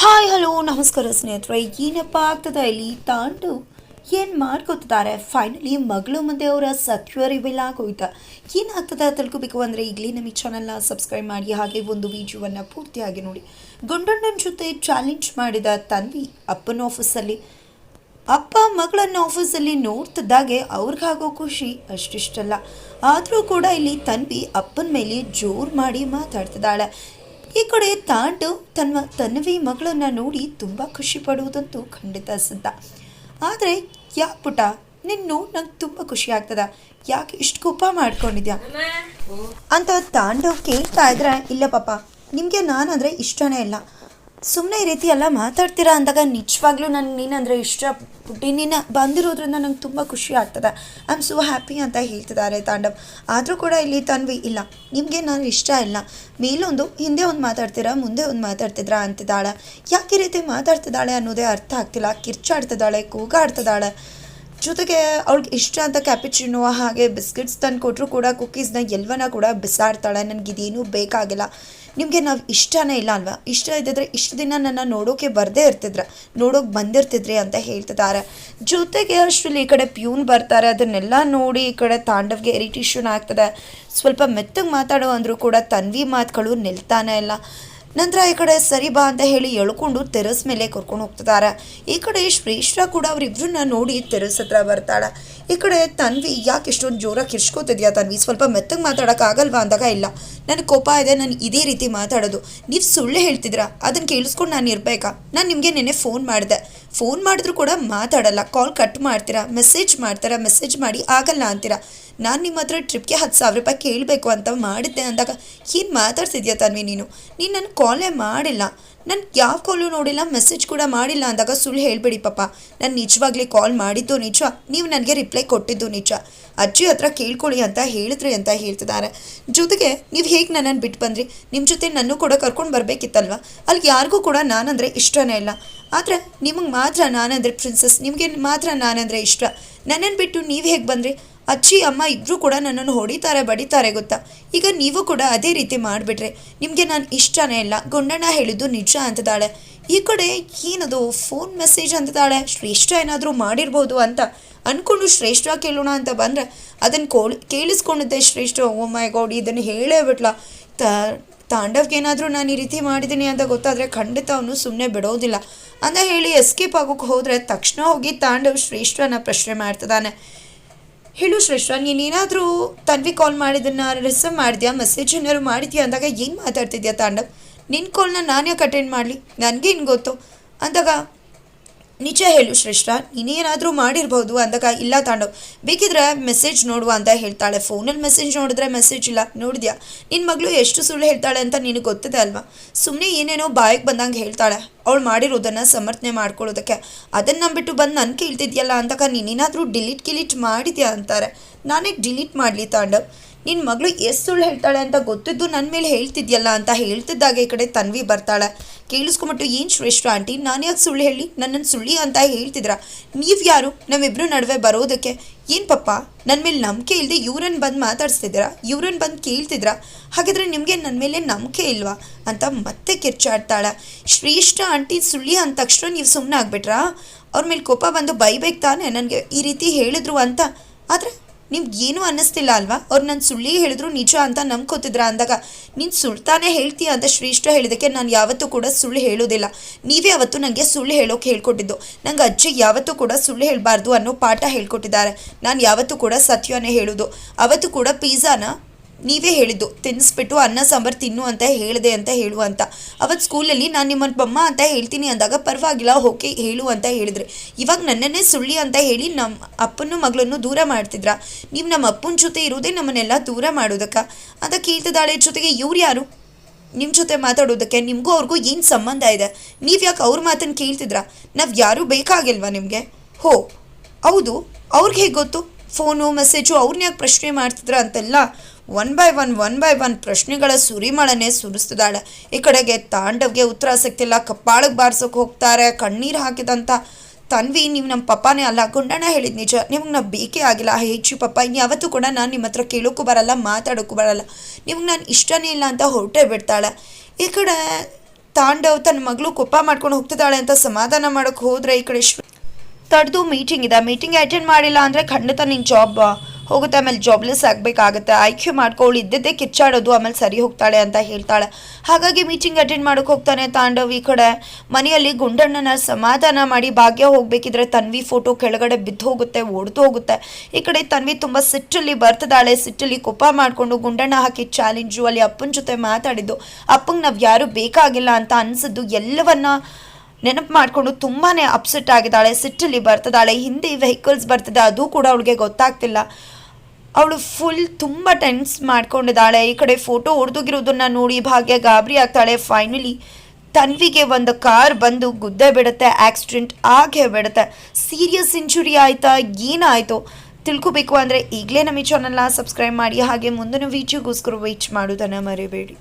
Hi hello ನಮಸ್ಕಾರ ಸ್ನೇಹಿತರೆ. ಏನಪ್ಪ ಆಗ್ತದ? ಇಲ್ಲಿ ತಾಂಡು ಏನು ಮಾಡ್ಕೊತಿದ್ದಾರೆ? ಫೈನಲಿ ಮಗಳು ಮುಂದೆ ಅವರ ಸತ್ಯ ರಿವೀಲ್ ಆಗೋಯ್ತ? ಏನಾಗ್ತದೆ ತಿಳ್ಕೊಬೇಕು ಅಂದರೆ ಈಗಲೇ ನಮ್ಮ ಚಾನಲ್ನ ಸಬ್ಸ್ಕ್ರೈಬ್ ಮಾಡಿ, ಹಾಗೆ ಒಂದು ವಿಡಿಯೋವನ್ನು ಪೂರ್ತಿಯಾಗಿ ನೋಡಿ. ಗಂಡಣ್ಣನ ಜೊತೆ ಚಾಲೆಂಜ್ ಮಾಡಿದ ತನ್ವಿ ಅಪ್ಪನ ಆಫೀಸಲ್ಲಿ ಅಪ್ಪ ಮಗಳನ್ನ ಆಫೀಸಲ್ಲಿ ನೋಡ್ತಿದ್ದಾಗೆ ಅವ್ರಿಗಾಗೋ ಖುಷಿ ಅಷ್ಟಿಷ್ಟಲ್ಲ. ಆದರೂ ಕೂಡ ಇಲ್ಲಿ ತನ್ವಿ ಅಪ್ಪನ ಮೇಲೆ ಜೋರು ಮಾಡಿ ಮಾತಾಡ್ತಿದ್ದಾಳೆ. ಈ ಕಡೆ ತಾಂಡು ತನ್ನ ತನ್ವಿ ಮಗಳನ್ನು ನೋಡಿ ತುಂಬ ಖುಷಿ ಪಡುವುದಂತೂ ಖಂಡಿತ ಸಿದ್ಧ ಆದರೆ ಯಾಕೆ ಪುಟ ನಿನ್ನ ನಂಗೆ ತುಂಬ ಖುಷಿ ಆಗ್ತದ. ಯಾಕೆ ಇಷ್ಟು ಕೋಪ ಮಾಡ್ಕೊಂಡಿದ್ಯಾ? ಅಂತ ತಾಂಡು ಕೇಳ್ತಾ ಇದ್ರೆ ಇಲ್ಲ ಪಾಪ ನಿಮಗೆ ನಾನಂದರೆ ಇಷ್ಟನೇ ಇಲ್ಲ. ಸುಮ್ಮನೆ ಈ ರೀತಿ ಎಲ್ಲ ಮಾತಾಡ್ತೀರಾ ಅಂದಾಗ ನಿಜವಾಗ್ಲೂ ನಾನು ಇಷ್ಟ ಪುಟ್ಟಿ. ನೀನು ಬಂದಿರೋದ್ರಿಂದ ನಂಗೆ ತುಂಬ ಖುಷಿ ಆಗ್ತದೆ. ಐ ಆಮ್ ಸೋ ಹ್ಯಾಪಿ ಅಂತ ಹೇಳ್ತಿದ್ದಾರೆ ತಾಂಡವ್. ಆದರೂ ಕೂಡ ಇಲ್ಲಿ ತನ್ವಿ ಇಲ್ಲ. ನಿಮಗೆ ನಾನು ಇಷ್ಟ ಇಲ್ಲ. ಮೇಲೊಂದು, ಹಿಂದೆ ಒಂದು ಮಾತಾಡ್ತೀರಾ, ಮುಂದೆ ಒಂದು ಮಾತಾಡ್ತಿದ್ರಾ ಅಂತಿದ್ದಾಳೆ. ಯಾಕೆ ರೀತಿ ಮಾತಾಡ್ತಿದ್ದಾಳೆ ಅನ್ನೋದೇ ಅರ್ಥ ಆಗ್ತಿಲ್ಲ. ಕಿರ್ಚಾಡ್ತಿದ್ದಾಳೆ, ಕೂಗಾಡ್ತಿದ್ದಾಳೆ. ಜೊತೆಗೆ ಅವ್ಳಿಗೆ ಇಷ್ಟ ಅಂತ ಕ್ಯಾಪಿಚಿನೋ ಹಾಗೆ ಬಿಸ್ಕೆಟ್ಸ್ ತಂದು ಕೊಟ್ಟರು ಕೂಡ ಕುಕ್ಕೀಸ್ನ ಎಲ್ವನ ಕೂಡ ಬಿಸಾಡ್ತಾಳೆ. ನನಗೆ ಇದೇನೂ ಬೇಕಾಗಿಲ್ಲ. ನಿಮಗೆ ನಾವು ಇಷ್ಟನೇ ಇಲ್ಲ ಅಲ್ವಾ? ಇಷ್ಟ ಇದ್ದಿದ್ರೆ ಇಷ್ಟು ದಿನ ನನ್ನ ನೋಡೋಕೆ ಬರದೇ ಇರ್ತಿದ್ರ, ನೋಡೋಕೆ ಬಂದಿರ್ತಿದ್ರಿ ಅಂತ ಹೇಳ್ತಿದ್ದಾರೆ. ಜೊತೆಗೆ ಅಷ್ಟರಲ್ಲಿ ಈ ಕಡೆ ಪ್ಯೂನ್ ಬರ್ತಾರೆ, ಅದನ್ನೆಲ್ಲ ನೋಡಿ ಈ ಕಡೆ ತಾಂಡವ್ಗೆ ಇರಿಟೇಷನ್ ಆಗ್ತದೆ. ಸ್ವಲ್ಪ ಮೆತ್ತಗೆ ಮಾತಾಡೋ ಅಂದರೂ ಕೂಡ ತನ್ವಿ ಮಾತುಗಳು ನಿಲ್ತಾನೆ ಇಲ್ಲ. ನಂತರ ಈ ಕಡೆ ಸರಿ ಬಾ ಅಂತ ಹೇಳಿ ಎಳ್ಕೊಂಡು ತೆರಸ್ ಮೇಲೆ ಕರ್ಕೊಂಡು ಹೋಗ್ತಿದ್ದಾರೆ. ಈ ಕಡೆ ಶ್ರೇಷ್ಠ ಕೂಡ ಅವರಿಬ್ರನ್ನ ನೋಡಿ ತೆರಸ್ ಹತ್ರ ಬರ್ತಾಳೆ. ಈ ಕಡೆ ತನ್ವಿ, ಯಾಕೆ ಇಷ್ಟೊಂದು ಜೋರಾಗಿ ಕಿರ್ಚ್ಕೋತಿದ್ಯಾ ತನ್ವಿ? ಸ್ವಲ್ಪ ಮೆತ್ತಗೆ ಮಾತಾಡೋಕ್ಕಾಗಲ್ವಾ ಅಂದಾಗ ಇಲ್ಲ. ನನಗೆ ಕೋಪ ಇದೆ, ನಾನು ಇದೇ ರೀತಿ ಮಾತಾಡೋದು. ನೀವು ಸುಳ್ಳು ಹೇಳ್ತಿದ್ರಾ ಅದನ್ನು ಕೇಳಿಸ್ಕೊಂಡು ನಾನು ಇರಬೇಕಾ? ನಾನು ನಿಮಗೆ ನೆನ್ನೆ ಫೋನ್ ಮಾಡಿದೆ. ಫೋನ್ ಮಾಡಿದ್ರು ಕೂಡ ಮಾತಾಡಲ್ಲ. ಕಾಲ್ ಕಟ್ ಮಾಡ್ತೀರಾ? ಮೆಸೇಜ್ ಮಾಡ್ತೀರಾ? ಮೆಸೇಜ್ ಮಾಡಿ ಆಗಲ್ಲ ಅಂತೀರಾ? ನಾನು ನಿಮ್ಮ ಹತ್ರ ಟ್ರಿಪ್ಗೆ ಹತ್ತು ಸಾವಿರ ರೂಪಾಯಿ ಕೇಳಬೇಕು ಅಂತ ಮಾಡಿದ್ದೆ ಅಂದಾಗ, ಏನು ಮಾತಾಡ್ಸಿದ್ಯಾ ತನ್ವಿ ನೀನು? ನೀನು ನನ್ನ ಕಾಲೇ ಮಾಡಿಲ್ಲ. ನಾನು ಯಾವ ಕಾಲು ನೋಡಿಲ್ಲ ಮೆಸೇಜ್ ಕೂಡ ಮಾಡಿಲ್ಲ ಅಂದಾಗ ಸುಳ್ಳು ಹೇಳಿಬಿಡಿ ಪಾಪ. ನಾನು ನಿಜವಾಗ್ಲೇ ಕಾಲ್ ಮಾಡಿದ್ದು ನಿಜ, ನೀವು ನನಗೆ ರಿಪ್ಲೈ ಕೊಟ್ಟಿದ್ದು ನಿಜ. ಅಜ್ಜಿ ಹತ್ರ ಕೇಳ್ಕೊಳ್ಳಿ ಅಂತ ಹೇಳಿದ್ರಿ ಅಂತ ಹೇಳ್ತಿದ್ದಾರೆ. ಜೊತೆಗೆ ನೀವು ಹೇಗೆ ನನ್ನನ್ನು ಬಿಟ್ಟು ಬಂದ್ರಿ? ನಿಮ್ಮ ಜೊತೆ ನನ್ನೂ ಕೂಡ ಕರ್ಕೊಂಡು ಬರಬೇಕಿತ್ತಲ್ವ? ಅಲ್ಲಿ ಯಾರಿಗೂ ಕೂಡ ನಾನಂದರೆ ಇಷ್ಟನೇ ಇಲ್ಲ. ಆದರೆ ನಿಮಗೆ ಮಾತ್ರ ನಾನಂದರೆ ಪ್ರಿನ್ಸಸ್ ನಿಮಗೆ ಮಾತ್ರ ನಾನಂದರೆ ಇಷ್ಟ. ನನ್ನನ್ನು ಬಿಟ್ಟು ನೀವು ಹೇಗೆ ಬಂದ್ರಿ? ಅಜ್ಜಿ, ಅಮ್ಮ ಇಬ್ಬರೂ ಕೂಡ ನನ್ನನ್ನು ಹೊಡಿತಾರೆ, ಬಡಿತಾರೆ ಗೊತ್ತಾ? ಈಗ ನೀವು ಕೂಡ ಅದೇ ರೀತಿ ಮಾಡಿಬಿಟ್ರೆ ನಿಮಗೆ ನಾನು ಇಷ್ಟನೇ ಇಲ್ಲ. ಗೊಂಡಣ್ಣ ಹೇಳಿದ್ದು ನಿಜ ಅಂತಿದ್ದಾಳೆ ಈ ಕಡೆ ಏನದು ಫೋನ್ ಮೆಸೇಜ್ ಅಂತಿದ್ದಾಳೆ ಶ್ರೇಷ್ಠ ಏನಾದರೂ ಮಾಡಿರ್ಬೋದು ಅಂತ ಅಂದ್ಕೊಂಡು ಶ್ರೇಷ್ಠ ಕೇಳೋಣ ಅಂತ ಬಂದರೆ ಅದನ್ನು ಕೋಳಿ, ಕೇಳಿಸ್ಕೊಂಡಿದ್ದೆ ಶ್ರೇಷ್ಠ. ಓ ಮೈ ಗೌಡಿ ಇದನ್ನು ಹೇಳೇ ಬಿಟ್ಲ. ತ ತಾಂಡವ್ಗೇನಾದರೂ ನಾನು ಈ ರೀತಿ ಮಾಡಿದ್ದೀನಿ ಅಂತ ಗೊತ್ತಾದರೆ ಖಂಡಿತ ಅವನು ಸುಮ್ಮನೆ ಬಿಡೋದಿಲ್ಲ. ಅಂತ ಹೇಳಿ ಎಸ್ಕೇಪ್ ಆಗೋಕ್ಕೆ ಹೋದರೆ ತಕ್ಷಣ ಹೋಗಿ ತಾಂಡವ್ ಶ್ರೇಷ್ಠನ ಪ್ರಶ್ನೆ ಮಾಡ್ತಿದ್ದಾನೆ. ಹೇಳು ಶ್ರೇಷ್ಠ ನೀನೇನಾದರೂ ತನ್ವಿ ಕಾಲ್ ಮಾಡಿದ್ದನ್ನು ರಿಸೀವ್ ಮಾಡಿದ್ಯಾ? ಮೆಸೇಜ್ ಏನಾದ್ರು ಮಾಡಿದ್ಯಾ? ಅಂದಾಗ, ಏನು ಮಾತಾಡ್ತಿದ್ಯಾ ತಾಂಡವ್? ನಿನ್ನ ಕಾಲ್ನ ನಾನು ಯಾಕೆ ಅಟೆಂಡ್ ಮಾಡಲಿ? ನನಗೇನು ಗೊತ್ತು? ಅಂದಾಗ ನಿಜ ಹೇಳು ಶ್ರೇಷ್ಠ ನೀನೇನಾದರೂ ಮಾಡಿರ್ಬೋದು ಅಂದಾಗ ಇಲ್ಲ ತಾಂಡವ್. ಬೇಕಿದ್ರೆ ಮೆಸೇಜ್ ನೋಡುವ ಅಂತ ಹೇಳ್ತಾಳೆ. ಫೋನಲ್ಲಿ ಮೆಸೇಜ್ ನೋಡಿದ್ರೆ ಮೆಸೇಜ್ ಇಲ್ಲ. ನೋಡಿದ್ಯಾ? ನಿನ್ನ ಮಗಳು ಎಷ್ಟು ಸುಳ್ಳು ಹೇಳ್ತಾಳೆ ಅಂತ ನಿನಗೆ ಗೊತ್ತಿದೆ ಅಲ್ವಾ? ಸುಮ್ಮನೆ ಏನೇನೋ ಬಾಯಿಗೆ ಬಂದಂಗೆ ಹೇಳ್ತಾಳೆ. ಅವಳು ಮಾಡಿರೋದನ್ನು ಸಮರ್ಥನೆ ಮಾಡ್ಕೊಳ್ಳೋದಕ್ಕೆ. ಅದನ್ನು ನಂಬಿಟ್ಟು ಬಂದು ನನ್ನ ಕೇಳ್ತಿದ್ಯಲ್ಲ ಅಂದಾಗ ನೀನೇನಾದರೂ ಡಿಲೀಟ್ ಕಿಲೀಟ್ ಮಾಡಿದ್ಯಾ ಅಂತಾರೆ. ನಾನೇ ಡಿಲೀಟ್ ಮಾಡಲಿ ತಾಂಡವ್. ನಿನ್ನ ಮಗಳು ಎಷ್ಟು ಸುಳ್ಳು ಹೇಳ್ತಾಳೆ ಅಂತ ಗೊತ್ತಿದ್ದು ನನ್ನ ಮೇಲೆ ಹೇಳ್ತಿದ್ಯಲ್ಲ ಅಂತ ಹೇಳ್ತಿದ್ದಾಗ ಈ ಕಡೆ ತನ್ವಿ ಬರ್ತಾಳೆ. ಕೇಳಿಸ್ಕೊಂಬಿಟ್ಟು ಏನು ಶ್ರೇಷ್ಠ ಆಂಟಿ? ನಾನು ಯಾಕೆ ಸುಳ್ಳು ಹೇಳಿ? ನನ್ನನ್ನು ಸುಳ್ಳಿ ಅಂತ ಹೇಳ್ತಿದ್ರ? ನೀವು ಯಾರು? ನಮ್ಮಿಬ್ಬರು ನಡುವೆ ಬರೋದಕ್ಕೆ. ಏನು ಪಪ್ಪ? ನನ್ನ ಮೇಲೆ ನಂಬಿಕೆ ಇಲ್ಲದೆ ಇವ್ರನ್ನ ಬಂದು ಮಾತಾಡ್ಸ್ತಿದ್ದೀರಾ? ಇವ್ರನ್ನ ಬಂದು ಕೇಳ್ತಿದ್ರಾ? ಹಾಗಿದ್ರೆ ನಿಮಗೆ ನನ್ನ ಮೇಲೆ ನಂಬಿಕೆ ಇಲ್ವಾ? ಅಂತ ಮತ್ತೆ ಕಿರ್ಚಾಡ್ತಾಳೆ ಶ್ರೇಷ್ಠ ಆಂಟಿ ಸುಳ್ಳಿ ಅಂದ ತಕ್ಷಣ ನೀವು ಸುಮ್ಮನೆ ಆಗ್ಬಿಟ್ರಾ? ಅವ್ರ ಮೇಲೆ ಕೋಪ ಬಂದು ಬೈಬೇಕು ತಾನೆ ನನಗೆ ಈ ರೀತಿ ಹೇಳಿದ್ರು ಅಂತ. ಆದರೆ ನಿಮ್ಗೆ ಏನೂ ಅನ್ನಿಸ್ತಿಲ್ಲ ಅಲ್ವಾ? ಅವ್ರು ನನ್ನ ಸುಳ್ಳಿ ಹೇಳಿದ್ರು ನಿಜ ಅಂತ ನಂಬ್ಕೋತಿದ್ರ ಅಂದಾಗ, ನೀನು ಸುಳ್ತಾನೆ ಹೇಳ್ತೀಯ ಅಂತ ಶ್ರೇಷ್ಠ ಹೇಳಿದಕ್ಕೆ ನಾನು ಯಾವತ್ತೂ ಕೂಡ ಸುಳ್ಳು ಹೇಳೋದಿಲ್ಲ. ನೀವೇ ಅವತ್ತು ನನಗೆ ಸುಳ್ಳು ಹೇಳೋಕೆ ಹೇಳ್ಕೊಟ್ಟಿದ್ದು. ನಂಗೆ ಅಜ್ಜಿ ಯಾವತ್ತೂ ಕೂಡ ಸುಳ್ಳು ಹೇಳಬಾರ್ದು ಅನ್ನೋ ಪಾಠ ಹೇಳ್ಕೊಟ್ಟಿದ್ದಾರೆ. ನಾನು ಯಾವತ್ತೂ ಕೂಡ ಸತ್ಯನೇ ಹೇಳೋದು. ಅವತ್ತು ಕೂಡ ಪಿಜ್ಜಾನ ನೀವೇ ಹೇಳಿದ್ದು, ತಿನ್ನಿಸ್ಬಿಟ್ಟು ಅನ್ನ, ಸಾಂಬಾರು ತಿನ್ನು ಅಂತ ಹೇಳಿದೆ ಅಂತ ಹೇಳು ಅಂತ. ಅವತ್ತು ಸ್ಕೂಲಲ್ಲಿ ನಾನು ನಿಮ್ಮನ್ನು ಬಮ್ಮ ಅಂತ ಹೇಳ್ತೀನಿ ಅಂದಾಗ ಪರವಾಗಿಲ್ಲ, ಓಕೆ ಹೇಳು ಅಂತ ಹೇಳಿದ್ರೆ. ಇವಾಗ ನನ್ನನ್ನೇ ಸುಳ್ಳಿ ಅಂತ ಹೇಳಿ ನಮ್ಮ ಅಪ್ಪನ ಮಗಳನ್ನು ದೂರ ಮಾಡ್ತಿದ್ರ? ನೀವು ನಮ್ಮ ಅಪ್ಪನ ಜೊತೆ ಇರೋದೇ ನಮ್ಮನ್ನೆಲ್ಲ ದೂರ ಮಾಡೋದಕ್ಕ? ಅಂತ ಕೇಳ್ತಿದ್ದಾಳೆ ಜೊತೆಗೆ ಇವ್ರು ಯಾರು? ನಿಮ್ಮ ಜೊತೆ ಮಾತಾಡೋದಕ್ಕೆ ನಿಮಗೂ ಅವ್ರಿಗೂ ಏನು ಸಂಬಂಧ ಇದೆ? ನೀವು ಯಾಕೆ ಅವ್ರ ಮಾತನ್ನು ಕೇಳ್ತಿದ್ರಾ? ನಾವು ಯಾರೂ ಬೇಕಾಗಿಲ್ವಾ ನಿಮಗೆ? ಹೋ, ಹೌದು, ಅವ್ರಿಗೆ ಹೇಗೆ ಗೊತ್ತು? ಫೋನು, ಮೆಸೇಜು ಅವ್ರನ್ನ ಯಾಕೆ ಪ್ರಶ್ನೆ ಮಾಡ್ತಿದ್ರ ಅಂತೆಲ್ಲ one by one one by one ಪ್ರಶ್ನೆಗಳ ಸುರಿಮಳನೆ ಸುರಿಸ್ತಿದ್ದಾಳೆ. ಈ ಕಡೆಗೆ ತಾಂಡವ್ಗೆ ಉತ್ತರ ಸಿಗ್ತಿಲ್ಲ ಕಪ್ಪಾಳಕ್ಕೆ ಬಾರ್ಸೋಕೆ ಹೋಗ್ತಾರೆ. ಕಣ್ಣೀರು ಹಾಕಿದಂತ ತನ್ವಿ, ನೀವು ನಮ್ಮ ಪಪ್ಪಾನೇ ಅಲ್ಲ. ಗುಂಡಣ್ಣ ಹೇಳಿದ ನಿಜ. ನಿಮ್ಗೆ ನಾವು ಬೇಕೇ ಆಗಿಲ್ಲ. ಹೆಚ್ಚು ಪಪ್ಪ. ಇನ್ಯಾವತ್ತೂ ಕೂಡ ನಾನು ನಿಮ್ಮ ಹತ್ರ ಕೇಳೋಕ್ಕೂ ಬರಲ್ಲ, ಮಾತಾಡೋಕ್ಕೂ ಬರಲ್ಲ. ನಿಮ್ಗೆ ನಾನು ಇಷ್ಟನೇ ಇಲ್ಲ ಅಂತ ಹೊರಟೇ ಬಿಡ್ತಾಳೆ. ಈ ಕಡೆ ತಾಂಡವ್ ತನ್ನ ಮಗಳು ಕೊಪ್ಪ ಮಾಡ್ಕೊಂಡು ಹೋಗ್ತಿದ್ದಾಳೆ ಅಂತ ಸಮಾಧಾನ ಮಾಡೋಕೆ ಹೋದ್ರೆ ಈ ಕಡೆ ತಡೆದು ಮೀಟಿಂಗ್ ಇದೆ. ಮೀಟಿಂಗ್ ಅಟೆಂಡ್ ಮಾಡಿಲ್ಲ ಅಂದರೆ ಖಂಡಿತ ನಿನ್ನ ಜಾಬ್ ಹೋಗುತ್ತೆ. ಆಮೇಲೆ ಜಾಬ್ಲೆಸ್ ಆಗಬೇಕಾಗುತ್ತೆ. ಆಯ್ಕೆ ಮಾಡ್ಕೊಳ್ಳಿ ಇದ್ದಿದ್ದೇ ಕಿಚ್ಚಾಡೋದು. ಆಮೇಲೆ ಸರಿ ಹೋಗ್ತಾಳೆ ಅಂತ ಹೇಳ್ತಾಳೆ. ಹಾಗಾಗಿ ಮೀಟಿಂಗ್ ಅಟೆಂಡ್ ಮಾಡೋಕೆ ಹೋಗ್ತಾನೆ ತಾಂಡವ್ ಈ ಕಡೆ. ಮನೆಯಲ್ಲಿ ಗುಂಡಣ್ಣನ ಸಮಾಧಾನ ಮಾಡಿ ಭಾಗ್ಯ ಹೋಗಬೇಕಿದ್ರೆ ತನ್ವಿ ಫೋಟೋ ಕೆಳಗಡೆ ಬಿದ್ದು ಹೋಗುತ್ತೆ ಒಡೆದು ಹೋಗುತ್ತೆ. ಈ ಕಡೆ ತನ್ವಿ ತುಂಬ ಸಿಟ್ಟಲ್ಲಿ ಬರ್ತಿದ್ದಾಳೆ. ಸಿಟ್ಟಲ್ಲಿ ಕೋಪ ಮಾಡಿಕೊಂಡು ಗುಂಡಣ್ಣ ಹಾಕಿ ಚಾಲೆಂಜು ಅಲ್ಲಿ ಅಪ್ಪನ ಜೊತೆ ಮಾತಾಡಿದ್ದು. ಅಪ್ಪಂಗೆ ನಾವು ಯಾರು ಬೇಕಾಗಿಲ್ಲ ಅಂತ ಅನ್ಸಿದ್ದು. ಎಲ್ಲವನ್ನ ನೆನಪು ಮಾಡಿಕೊಂಡು ತುಂಬಾ ಅಪ್ಸೆಟ್ ಆಗಿದ್ದಾಳೆ, ಸಿಟ್ಟಲ್ಲಿ ಬರ್ತಿದ್ದಾಳೆ ಹಿಂದೆ ವೆಹಿಕಲ್ಸ್ ಬರ್ತಿದೆ, ಅದು ಕೂಡ ಅವಳಿಗೆ ಗೊತ್ತಾಗ್ತಿಲ್ಲ. ಅವಳು ಫುಲ್ ತುಂಬ ಟೆನ್ಸ್ ಮಾಡ್ಕೊಂಡಿದ್ದಾಳೆ. ಈ ಕಡೆ ಫೋಟೋ ಹೊಡೆದೋಗಿರೋದನ್ನ ನೋಡಿ ಭಾಗ್ಯ ಗಾಬರಿ ಆಗ್ತಾಳೆ. ಫೈನಲಿ ತನ್ವಿಗೆ ಒಂದು ಕಾರ್ ಬಂದು ಗುದ್ದೆ ಬಿಡುತ್ತೆ ಆಕ್ಸಿಡೆಂಟ್ ಆಗೇ ಬಿಡುತ್ತೆ. ಸೀರಿಯಸ್ ಇಂಜುರಿ ಆಯ್ತಾ, ಏನಾಯಿತು? ತಿಳ್ಕೊಬೇಕು ಅಂದರೆ ಈಗಲೇ ನಮ್ಮ ಈ ಚಾನಲ್ನ ಸಬ್ಸ್ಕ್ರೈಬ್ ಮಾಡಿ. ಹಾಗೆ ಮುಂದಿನ ವೀಡಿಯೋಗೋಸ್ಕರ ವೆಯ್ಟ್ ಮಾಡೋದನ್ನು ಮರಿಬೇಡಿ.